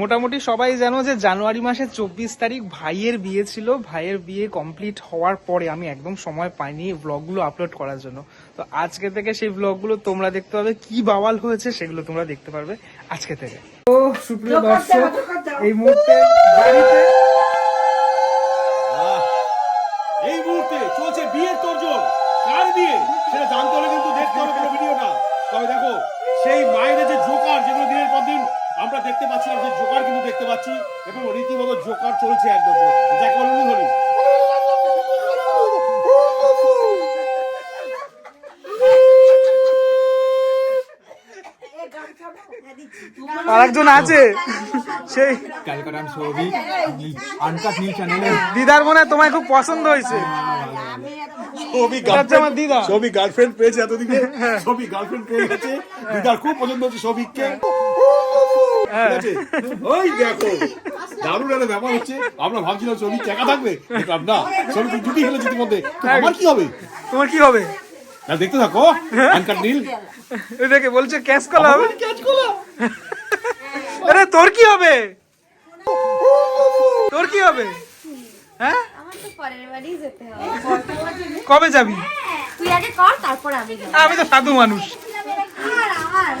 মোটামুটি সবাই জানো যে জানুয়ারি মাসের চব্বিশ তারিখ ভাইয়ের বিয়ে ছিল। ভাইয়ের বিয়ে কমপ্লিট হওয়ার পরে আমি একদম সময় পাইনি ব্লগগুলো আপলোড করার জন্য। তো আজকে থেকে সেই ব্লগগুলো তোমরা দেখতে পাবে। কি বাওয়াল হয়েছে সেগুলো তোমরা দেখতে পারবে আজকে থেকে। তো সুপ্রিয় দর্শক এই মুহূর্তে বাড়িতে এই মুহূর্তে চলছে বিয়ের তোরজোর কার বিয়ে? সেটা জানতে হলে কিন্তু দেখতে হবে ভিডিওটা। তবে দেখো সেই মায়ের যে জোকার যেগুলো দিনের পর দিন আমরা দেখতে পাচ্ছিলাম সেই জোকার কিন্তু দেখতে পাচ্ছি এবং রীতিমতো জোকার চলছে একদম। যাকে বলুন ধরি আরেকজন আছে। সেই ক্যালকাটাম ছবি আনকাট নিউজ চ্যানেলে। দিদার মনে হয় তোমায় খুব পছন্দ হয়েছে। ছবি এটা হচ্ছে আমার দিদা। ছবি গার্লফ্রেন্ড পেয়েছে এতদিকে ছবি গার্লফ্রেন্ড পেয়ে গেছে দিদার খুব পছন্দ হচ্ছে ছবিকে ঠিক আছে? ওই দেখো দারুণ একটা ব্যাপার হচ্ছে আমরা ভাবছিলাম ছবি একা থাকবে। দেখলাম না ছবি তো জুটি খেলেছে ইতিমধ্যে। তো আমার কি হবে? তোমার কি হবে? না দেখতে থাকো আনকাট নীল। দেখে বলছে ক্যাশ কলা হবে ক্যাচ করো আরে তোর কি হবে? তোর কি হবে? হ্যাঁ? আমার তো পরের বাড়ি যেতে হবে। কবে যাবি? তুই আগে কর তারপর আমি আমি তো সাধু মানুষ। আর আমার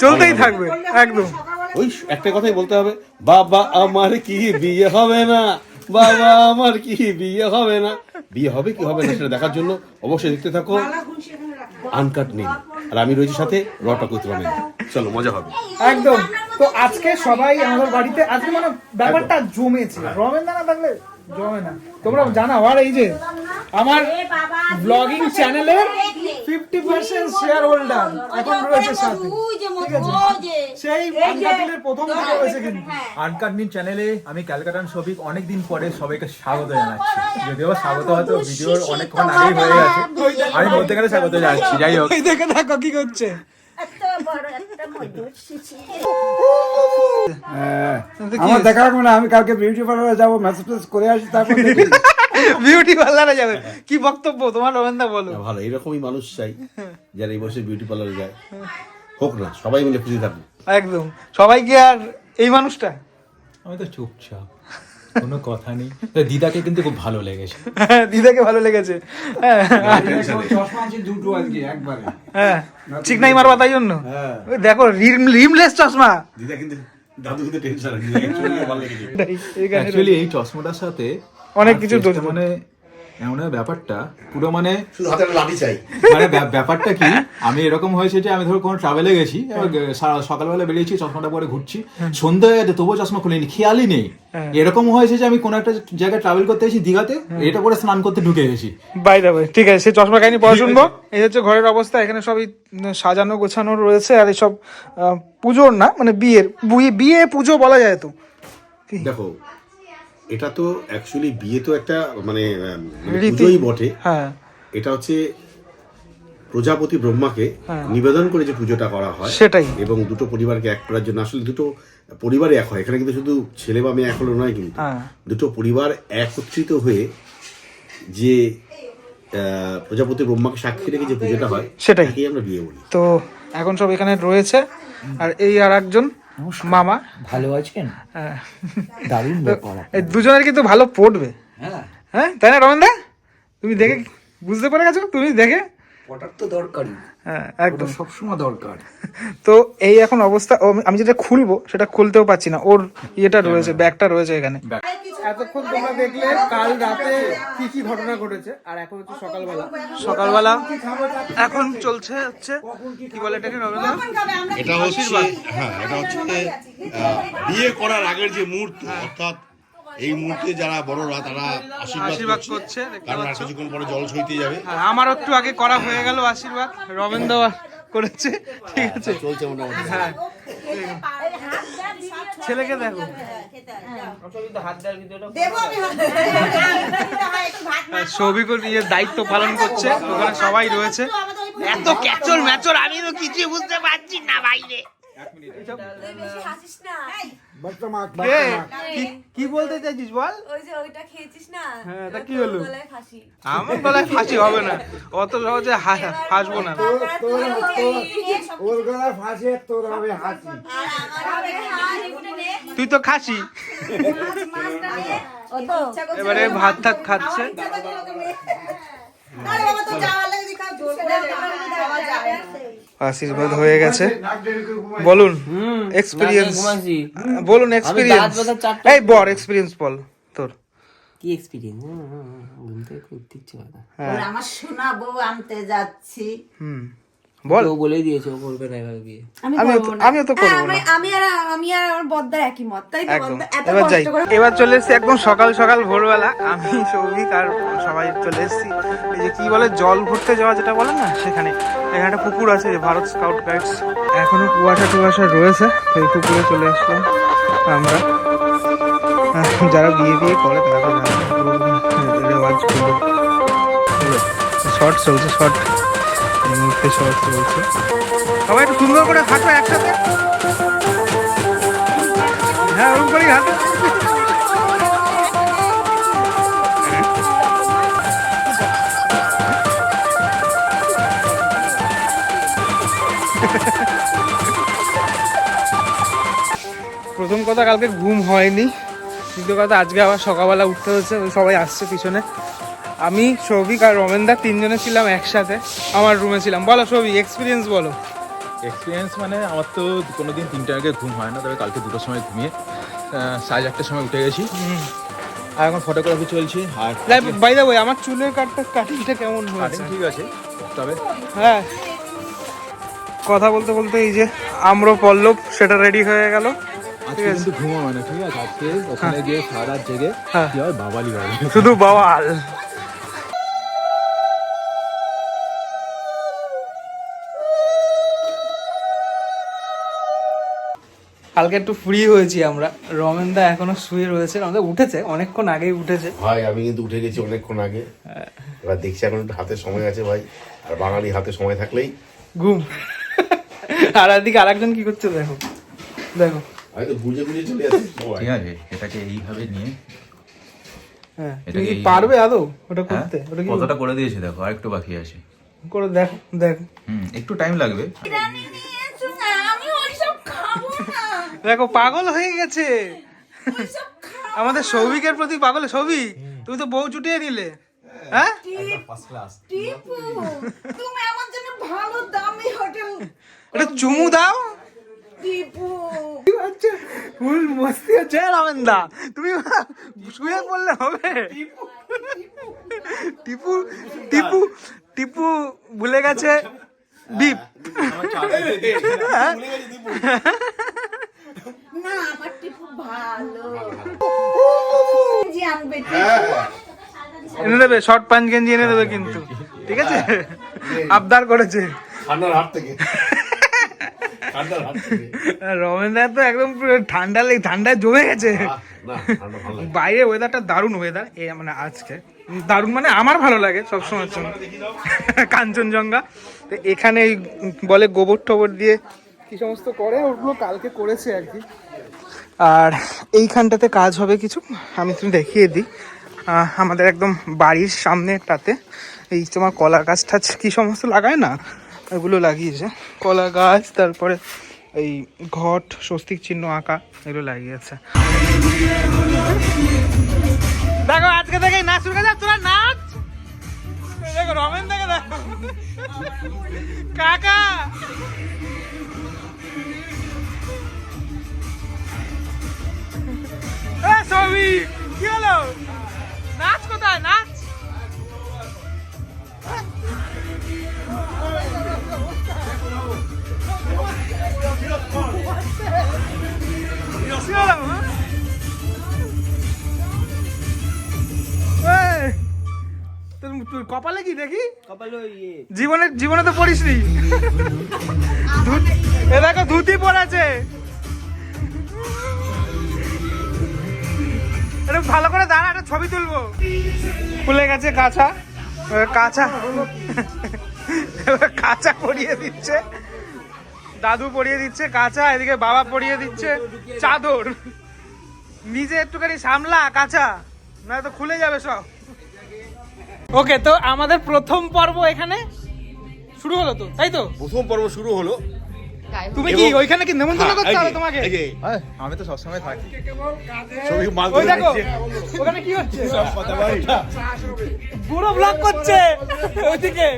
চলতেই থাকবে একদম। ওই একটা কথাই বলতে হবে বাবা আমার কি বিয়ে হবে না? বাবা আমার কি বিয়ে হবে না? বিয়ে হবে কি হবে না সেটা দেখার জন্য অবশ্যই দেখতে থাকো। আনকাট নীল আর আমি রয়েছি সাথে রটা কৈত্র চলো মজা হবে। একদম। তো আজকে সবাই আমাদের বাড়িতে আজকে মানে ব্যাপারটা জমেছে। রমেন না থাকলে জমে না। তোমরা জানাও আর এই যে আমার ব্লগিং চ্যানেলের ফিফটি পার্সেন্ট শেয়ার হোল্ডার এখন রয়েছে সাথে। ঠিক আছে? সেই আনকাটিলের প্রথম ভিডিও হয়েছে কিন্তু। আনকাট চ্যানেলে আমি ক্যালকাটান ছবি অনেকদিন পরে সবাইকে স্বাগত জানাচ্ছি। যদিও স্বাগত হয়তো ভিডিওর অনেকক্ষণ আগেই হয়ে গেছে। আমি বলতে গেলে স্বাগত জানাচ্ছি। যাই হোক। দেখে দেখো কি করছে। আমার দেখা রাখব না আমি কালকে বিউটি পার্লারে যাব মেসেজ টেসেজ করে আসি তারপর বিউটি পার্লারে যাবে। কি বক্তব্য? তোমার রমেনদা বলো। ভালো এরকমই মানুষ চাই যারা এই বয়সে বিউটি পার্লারে যায়। হোক না সবাই মিলে খুশি থাকুক। একদম। সবাই কি আর এই মানুষটা? আমি তো চুপচাপ। কোনো কথা নেই। দিদাকে কিন্তু খুব ভালো লেগেছে। দিদাকে ভালো লেগেছে। হ্যাঁ। দুটো আজকে একবারে হ্যাঁ চিকনাই মারবা তাই জন্য? হ্যাঁ। দেখো রিম রিমলেস চশমা। দিদা কিন্তু দাদু টেনশন এই চশমাটার সাথে অনেক কিছু মানে এমন ব্যাপারটা পুরো মানে শুধু হাতে একটা লাঠি চাই। মানে ব্যাপারটা কি আমি এরকম হয়েছে যে আমি ধরো কোনো ট্রাভেলে গেছি এবার সকালবেলা বেরিয়েছি চশমাটা পরে ঘুরছি সন্ধ্যা হয়ে গেছে তবুও চশমা খুলিনি খেয়ালই নেই। এরকম হয়েছে যে আমি কোনো একটা জায়গায় ট্রাভেল করতে এসেছি দীঘাতে এটা পরে স্নান করতে ঢুকে গেছি। বাই দা বাই ঠিক আছে সে চশমা কাহিনী পরে শুনব। এই হচ্ছে ঘরের অবস্থা এখানে সবই সাজানো গোছানো রয়েছে আর এইসব পুজোর না মানে বিয়ের বুয়ে- বিয়ে পুজো বলা যায় তো। দেখো এটা তো অ্যাকচুয়ালি বিয়ে তো একটা মানে মানে পুজোই বটে। হ্যাঁ। এটা হচ্ছে প্রজাপতি ব্রহ্মাকে হ্যাঁ। নিবেদন করে যে পুজোটা করা হয়। সেটাই। এবং দুটো পরিবারকে এক করার জন্য আসলে দুটো পরিবারে এক হয়। এখানে কিন্তু শুধু ছেলে বা মেয়ে এক হলো নয় কিন্তু। হ্যাঁ। দুটো পরিবার একত্রিত হয়ে যে প্রজাপতি ব্রহ্মাকে সাক্ষী রেখে যে পুজোটা হয় সেটাই। আমরা বিয়ে বলি। তো এখন সব এখানে রয়েছে। আর এই আর একজন মামা? ভালো আছেন? হ্যাঁ। দারুণ ব্যাপার দুজনের কিন্তু ভালো পড়বে। হ্যাঁ। হ্যাঁ তাই না রমেন দা তুমি দেখে বুঝতে পেরে গেছো? তুমি দেখে? পটার তো দরকারই। হ্যাঁ একদম। সবসময় দরকার। তো এই এখন অবস্থা ও, আমি যেটা খুলবো সেটা খুলতেও পারছি না। ওর ইয়েটা রয়েছে ব্যাগটা রয়েছে এখানে। এতক্ষণ তোমরা দেখলে কাল রাতে কি কি ঘটনা ঘটেছে আর এখন হচ্ছে সকালবেলা। সকালবেলা এখন চলছে হচ্ছে কি বলে এটাকে এটা হচ্ছে হ্যাঁ এটা হচ্ছে বিয়ে করার আগের যে মুহূর্ত অর্থাৎ এই মুহূর্তে যারা বড়রা তারা আশীর্বাদ করছে। কারণ আর কিছুক্ষণ পরে জল সইতে যাবে। হ্যাঁ, আমারও একটু আগে করা হয়ে গেল আশীর্বাদ। রবীন্দ্র করেছে ঠিক আছে। চলছে মোটামুটি। হ্যাঁ ছেলেকে দেখো। হ্যাঁ, সৌভিকও নিজের দায়িত্ব পালন করছে। ওখানে সবাই রয়েছে। এত ক্যাচল ম্যাচল আমি তো কিছুই বুঝতে পারছি না বাইরে। বর্তমান কে? কি- কি বলতে চাইছিস বল? ওই যে ওইটা খেয়েছিস না? হ্যাঁ, তা কি হলো? গলায় ফাঁসি। আমার গলায় ফাঁসি হবে না। অত সহজে হাসবো না। ওর গলায় ফাঁসি তোর হবে হাসি। তুই তো খাসি। এবারে ভাত থাক খাচ্ছে। আরে বাবা তো যাওয়ার লাগে জোর করে যাওয়া যাবে। আশীর্বাদ হয়ে গেছে। বলুন এক্সপিরিয়েন্স বলুন এক্সপিরিয়েন্স এই বর এক্সপিরিয়েন্স বল তোর। কি এক্সপিরিয়েন্স ঘুম থেকে উঠতে ইচ্ছে করে না। হ্যাঁ। আমার সোনা বউ আনতে যাচ্ছি। হুম। বল। ও বলেই দিয়েছে ও করবে না এভাবে বিয়ে। আমি আমিও তো- না। আমিও করব হ্যাঁ, না। আমি- আমি আর আমি আর আমার বদ্দার একই মত। তাই তো একদম। এত এবার যাই। কষ্ট করে এবার চলে এসেছি একদম সকাল সকাল ভোরবেলা। আমি সৌভিক আর সবাই চলে এসেছি। এই যে কি বলে জল ভরতে যাওয়া যেটা বলেন না সেখানে। এখানে একটা পুকুর আছে যে ভারত স্কাউট গাইডস। এখনও কুয়াশা টুয়াশা রয়েছে তো এই পুকুরে চলে আসলাম আমরা। যারা বিয়ে বিয়ে করে তারা তো জানে শর্ট চলছে শর্ট মুহূর্তে শর্ট চলছে সবাই একটু সুন্দর করে থাকবে একসাথে। হ্যাঁ ওরকম করেই হাঁটো। প্রথম কথা, কালকে ঘুম হয়নি। দ্বিতীয় কথা, আজকে আবার সকালবেলা উঠতে হচ্ছে, সবাই আসছে পিছনে। আমি সৌভিক আর রমেনদা তিনজনে ছিলাম একসাথে আমার রুমে ছিলাম। বলো সৌভিক এক্সপিরিয়েন্স বলো। এক্সপিরিয়েন্স মানে আমার তো কোনোদিন তিনটার আগে ঘুম হয় না তবে কালকে দুটোর সময় ঘুমিয়ে সাড়ে চারটের সময় উঠে গেছি। আর এখন ফটোগ্রাফি চলছে আর বাই দা ওই আমার চুলের কাটটা কাটিংটা কেমন হয়েছে? ঠিক আছে তবে হ্যাঁ। কথা বলতে বলতে এই যে আম্র পল্লব সেটা রেডি হয়ে গেল। ঘুমো হয় না ঠিক আছে? আজকে ওখানে গিয়ে সারা জেগে হ্যাঁ। হয় বাবালি হবে। শুধু বাওয়াল কালকে একটু ফ্রি হয়েছি আমরা। রমেনদা এখনও শুয়ে রয়েছে। রমেনদা উঠেছে অনেকক্ষণ আগেই উঠেছে। ভাই আমি কিন্তু উঠে গেছি অনেকক্ষণ আগে। এবার দেখছি এখন একটু হাতে সময় আছে ভাই। আর বাঙালি হাতে সময় থাকলেই ঘুম। আর একদিকে আরেকজন কি করছে দেখো। দেখো। আমি তো গুজে গুজে চলে যাচ্ছি ঠিক আছে এটাকে এইভাবে নিয়ে। হ্যাঁ এটা কি কি- পারবে আদৌ? ওটা হ্যাঁ, করতে? ওটা কি কতটা করে দিয়েছে দেখো আরেকটু বাকি আছে। করে দেখো দেখো। হুম একটু টাইম লাগবে আমি ওইসব খাব না দেখো পাগল হয়ে গেছে আমাদের সৌভিকের প্রতি পাগল সৌভিক তুমি তো বউ চুটিয়ে নিলে হ্যাঁ টিপু তুমি আমার জন্য ভালো দামি হোটেল এটা চুমু দাও টিপু ফুল মস্তি হচ্ছে রামেন্দা তুমি শুয়ে পড়লে হবে টিপু টিপু টিপু ভুলে গেছে বিপ না আমার টিপু ভালো। জি আনবে এনে দেবে শর্ট পাঞ্চ গেঞ্জি এনে দেবে কিন্তু। ঠিক আছে? আবদার করেছে। ঠান্ডার হাত থেকে। রমেনদা তো একদম ঠান্ডা লেগে ঠান্ডায় জমে গেছে। বাইরে ওয়েদারটা দারুণ ওয়েদার এই মানে আজকে। দারুণ মানে আমার ভালো লাগে সবসময় জন্য। কাঞ্চনজঙ্ঘা। তো এখানে এই বলে গোবর টোবর দিয়ে কি সমস্ত করে? ওগুলো কালকে করেছে আর কি। আর এইখানটাতে কাজ হবে কিছু। আমি তুমি দেখিয়ে দিই। আমাদের একদম বাড়ির সামনেটাতে। এই তোমার কলা গাছ টাছ কি সমস্ত লাগায় না? এগুলো লাগিয়েছে। কলা গাছ, তারপরে এই ঘট, স্বস্তিক চিহ্ন আঁকা, এগুলো লাগিয়েছে। দেখো, আজকে থেকে নাচ শুরু করে তোরা নাচ। দেখো, রমেন দেখে। কাকা। নাচ কোথায় নাচ তোর কপালে কি দেখি জীবনে জীবনে তো পড়িসনি ধুতি- এ দেখো ধুতি পরেছে ভালো করে দাঁড়া, একটা ছবি তুলবো। খুলে গেছে কাঁচা। কাঁচা। কাঁচা পরিয়ে দিচ্ছে। দাদু পরিয়ে দিচ্ছে কাঁচা, এদিকে বাবা পরিয়ে দিচ্ছে চাদর। নিজে একটুখানি সামলা, কাঁচা। না তো খুলে যাবে সব। ওকে, তো আমাদের প্রথম পর্ব এখানে শুরু হলো তো, তাই তো? প্রথম পর্ব শুরু হলো। তুমি কি ওইখানে কি নেমন্তন্ন করতে হবে তোমাকে? আমি তো সবসময় থাকি। ছবি মাল ওই দেখো ওখানে কি হচ্ছে? বুড়ো। ব্লক করছে। ওইদিকে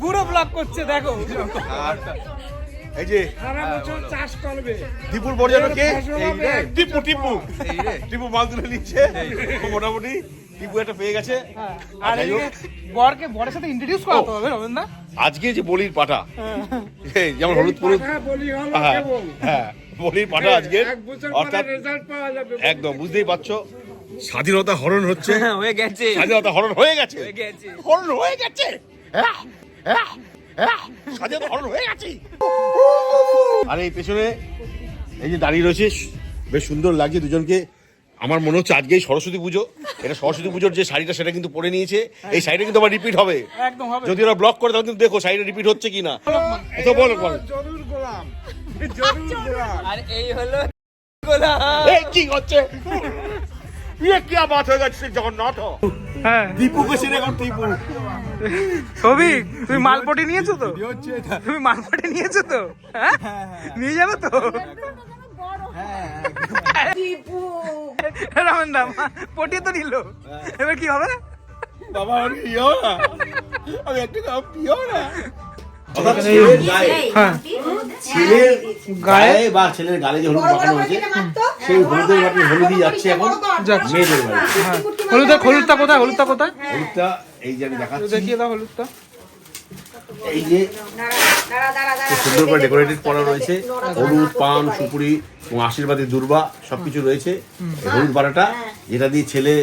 বুড়ো ব্লক করছে দেখো। এই যে দীপুর বড় কে? টিপু। টিপু টিপু মাল তুলে নিচ্ছে। মোটামুটি টিপু একটা পেয়ে গেছে। আর যাই বরকে বরের সাথে ইন্ট্রোডিউস করাতে হবে রবীন্দ্র আজকে যে বলির পাটা যেমন হলুদ হলুদ হ্যাঁ, হ্যাঁ বলির পাটা আজকে অর্থাৎ একদম বুঝতেই পারছ স্বাধীনতা হরণ হচ্ছে। হয়ে গেছে। স্বাধীনতা হরণ হয়ে গেছে। গেছে। হরণ হয়ে গেছে। হ্যাঁ, হ্যাঁ, হ্যাঁ, স্বাধীনতা হরণ হয়ে গেছে। আর এই পেছনে এই যে দাঁড়িয়ে রয়েছে বেশ সুন্দর লাগছে দুজনকে। আমার মনে হচ্ছে আজকেই সরস্বতী পুজো। এটা সরস্বতী পুজোর যে শাড়িটা সেটা কিন্তু পরে নিয়েছে। এই শাড়িটা কিন্তু আবার রিপিট হবে। একদম হবে। যদি ওরা ব্লক করে তাহলে কিন্তু দেখো শাড়িটা রিপিট হচ্ছে কিনা। তো বল। বল আর এই হলো গোলাম। এই কি হচ্ছে? ইয়ে কি হয়ে গেছে জগন্নাথ? হ্যাঁ। দীপুকে সেরে এখন টিপু ছবি তুমি মালপটি নিয়েছো তো? তুমি মালপটি নিয়েছো তো? হ্যাঁ? নিয়ে যাবে তো? রমেন দা পটিয়ে তো নিল। এবার কি হবে? বাবা আমি পিও না। আমি একটু কাপ পিও না। হ্যাঁ। ছেলের গায়ে বা ছেলের গালে যে হলুদ মাখানো হয়েছে সেই হলুদের বাটি হলুদই যাচ্ছে এখন? যাচ্ছে। মেয়েদের বাড়ি হ্যাঁ। হলুদটা হলুদটা কোথায়? হলুদটা কোথায়? হলুদটা এই যে আমি দেখাচ্ছি। দেখিয়ে দাও হলুদটা। এই যে সুন্দর করে ডেকোরেটেড করা রয়েছে। হলুদ পান সুপুরি এবং দুর্বা সবকিছু রয়েছে। হলুদ বাড়াটা যেটা দিয়ে ছেলে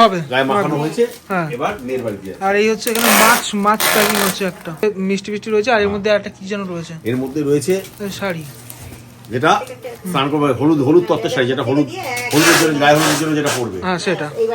হবে গায়ে মাখানো হয়েছে হ্যাঁ। এবার মেয়ের। আর এই হচ্ছে এখানে মাছ মাছ প্যাকিং হচ্ছে একটা। মিষ্টি মিষ্টি রয়েছে আর এর মধ্যে একটা কি যেন রয়েছে? এর মধ্যে রয়েছে শাড়ি। যেটা স্নান করবে হলুদ হলুদ তত্ত্বের শাড়ি যেটা হলুদ হলুদের জন্য গায়ে হলুদের জন্য যেটা পড়বে হ্যাঁ সেটা।